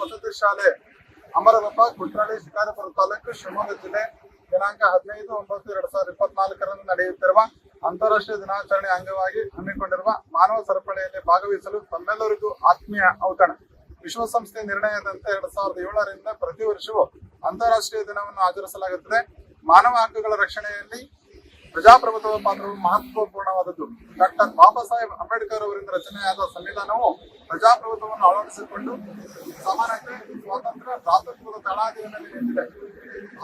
ವಸತಿ ಶಾಲೆ ಅಮರವಪ್ಪ ಕುಟ್ರಾಳಿ ಶಿಕಾರಿಪುರ ತಾಲೂಕು ಶಿವಮೊಗ್ಗ ಜಿಲ್ಲೆ, ದಿನಾಂಕ ಹದಿನೈದು ಒಂಬತ್ತು ಎರಡ್ ಸಾವಿರದ ಇಪ್ಪತ್ನಾಲ್ಕರಂದು ನಡೆಯುತ್ತಿರುವ ಅಂತಾರಾಷ್ಟ್ರೀಯ ದಿನಾಚರಣೆ ಅಂಗವಾಗಿ ಹಮ್ಮಿಕೊಂಡಿರುವ ಮಾನವ ಸರಪಳಿಯಲ್ಲಿ ಭಾಗವಹಿಸಲು ತಮ್ಮೆಲ್ಲರಿಗೂ ಆತ್ಮೀಯ ಔತಣ. ವಿಶ್ವಸಂಸ್ಥೆ ನಿರ್ಣಯದಂತೆ ಎರಡ್ ಸಾವಿರದ ಏಳರಿಂದ ಪ್ರತಿ ವರ್ಷವೂ ಅಂತಾರಾಷ್ಟ್ರೀಯ ದಿನವನ್ನು ಆಚರಿಸಲಾಗುತ್ತದೆ. ಮಾನವ ಹಕ್ಕುಗಳ ರಕ್ಷಣೆಯಲ್ಲಿ ಪ್ರಜಾಪ್ರಭುತ್ವ ಪಾತ್ರವು ಮಹತ್ವಪೂರ್ಣವಾದದ್ದು. ಡಾಕ್ಟರ್ ಬಾಬಾ ಸಾಹೇಬ್ ಅಂಬೇಡ್ಕರ್ ಅವರಿಂದ ರಚನೆಯಾದ ಸಂವಿಧಾನವು ಪ್ರಜಾಪ್ರಭುತ್ವವನ್ನು ಅಳವಡಿಸಿಕೊಂಡು ಸಮಾನತೆ, ಸ್ವಾತಂತ್ರ್ಯ, ಭ್ರಾತೃತ್ವದ ತಳಾದಿಯನ್ನು ನಿಂತಿದೆ.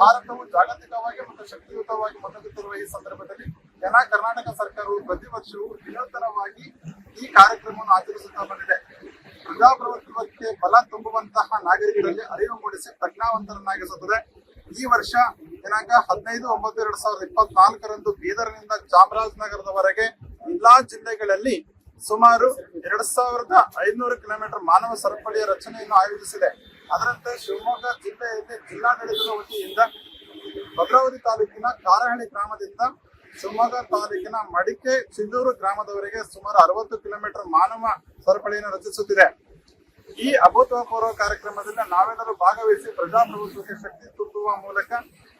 ಭಾರತವು ಜಾಗತಿಕವಾಗಿ ಮತ್ತು ಶಕ್ತಿಯುತವಾಗಿ ಮುನ್ನಡೆಯುತ್ತಿರುವ ಈ ಸಂದರ್ಭದಲ್ಲಿ ಜನ ಕರ್ನಾಟಕ ಸರ್ಕಾರವು ಪ್ರತಿ ವರ್ಷವೂ ವಿನೂತನವಾಗಿ ಈ ಕಾರ್ಯಕ್ರಮವನ್ನು ಆಚರಿಸುತ್ತಾ ಬಂದಿದೆ. ಪ್ರಜಾಪ್ರಭುತ್ವಕ್ಕೆ ಬಲ ತುಂಬುವಂತಹ ನಾಗರಿಕರಲ್ಲಿ ಅರಿವು ಮೂಡಿಸಿ ಪ್ರಜ್ಞಾವಂತರನ್ನಾಗಿಸುತ್ತದೆ. ಈ ವರ್ಷ ದಿನಾಂಕ ಹದಿನೈದು, ಒಂಬತ್ತು, ಎರಡ್ ಸಾವಿರದ ಇಪ್ಪತ್ನಾಲ್ಕರಂದು ಬೀದರ್ನಿಂದ ಚಾಮರಾಜನಗರದವರೆಗೆ ಎಲ್ಲಾ ಜಿಲ್ಲೆಗಳಲ್ಲಿ ಸುಮಾರು ಎರಡ್ ಸಾವಿರದ ಐನೂರು ಕಿಲೋಮೀಟರ್ ಮಾನವ ಸರಪಳಿಯ ರಚನೆಯನ್ನು ಆಯೋಜಿಸಿದೆ. ಅದರಂತೆ ಶಿವಮೊಗ್ಗ ಜಿಲ್ಲೆಯಲ್ಲಿ ಜಿಲ್ಲಾಡಳಿತದ ವತಿಯಿಂದ ಭದ್ರಾವತಿ ತಾಲೂಕಿನ ಕಾರಹಳ್ಳಿ ಗ್ರಾಮದಿಂದ ಶಿವಮೊಗ್ಗ ತಾಲೂಕಿನ ಮಡಿಕೆ ಸಿಂಧೂರು ಗ್ರಾಮದವರೆಗೆ ಸುಮಾರು ಅರವತ್ತು ಕಿಲೋಮೀಟರ್ ಮಾನವ ಸರಪಳಿಯನ್ನು ರಚಿಸುತ್ತಿದೆ. ಈ ಅಭೂತಪೂರ್ವ ಕಾರ್ಯಕ್ರಮದಲ್ಲಿ ನಾವೆಲ್ಲರೂ ಭಾಗವಹಿಸಿ ಪ್ರಜಾಪ್ರಭುತ್ವಕ್ಕೆ ಶಕ್ತಿ ತುಂಬುವ ಮೂಲಕ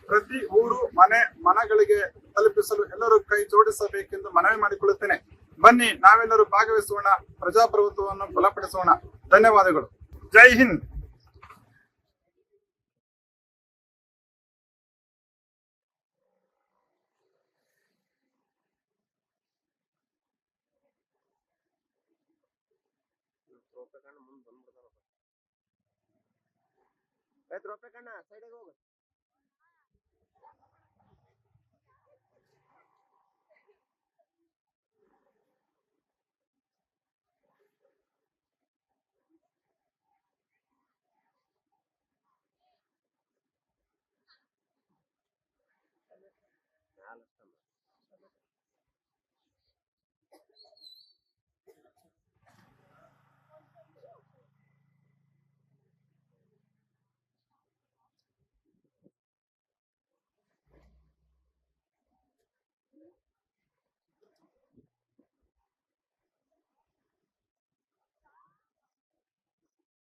ಪ್ರತಿ ಊರು, ಮನೆ, ಮನಗಳಿಗೆ ತಲುಪಿಸಲು ಎಲ್ಲರೂ ಕೈ ಜೋಡಿಸಬೇಕೆಂದು ಮನವಿ ಮಾಡಿಕೊಳ್ಳುತ್ತೇನೆ. ಬನ್ನಿ, ನಾವೆಲ್ಲರೂ ಭಾಗವಹಿಸೋಣ, ಪ್ರಜಾಪ್ರಭುತ್ವವನ್ನು ಬಲಪಡಿಸೋಣ. ಧನ್ಯವಾದಗಳು. ಜೈ ಹಿಂದ್. ರೂಪಾಯಿ ಮುಂದೆ ಬಂದ್ಬಿಡ್ತಾನ ಐತ್ ರೂಪಾಯಿ ಕಣ್ಣ ಸೈಡಿಗೆ ಹೋಗು ಮ್ಯಾಲ ಅಷ್ಟಮ್ಮ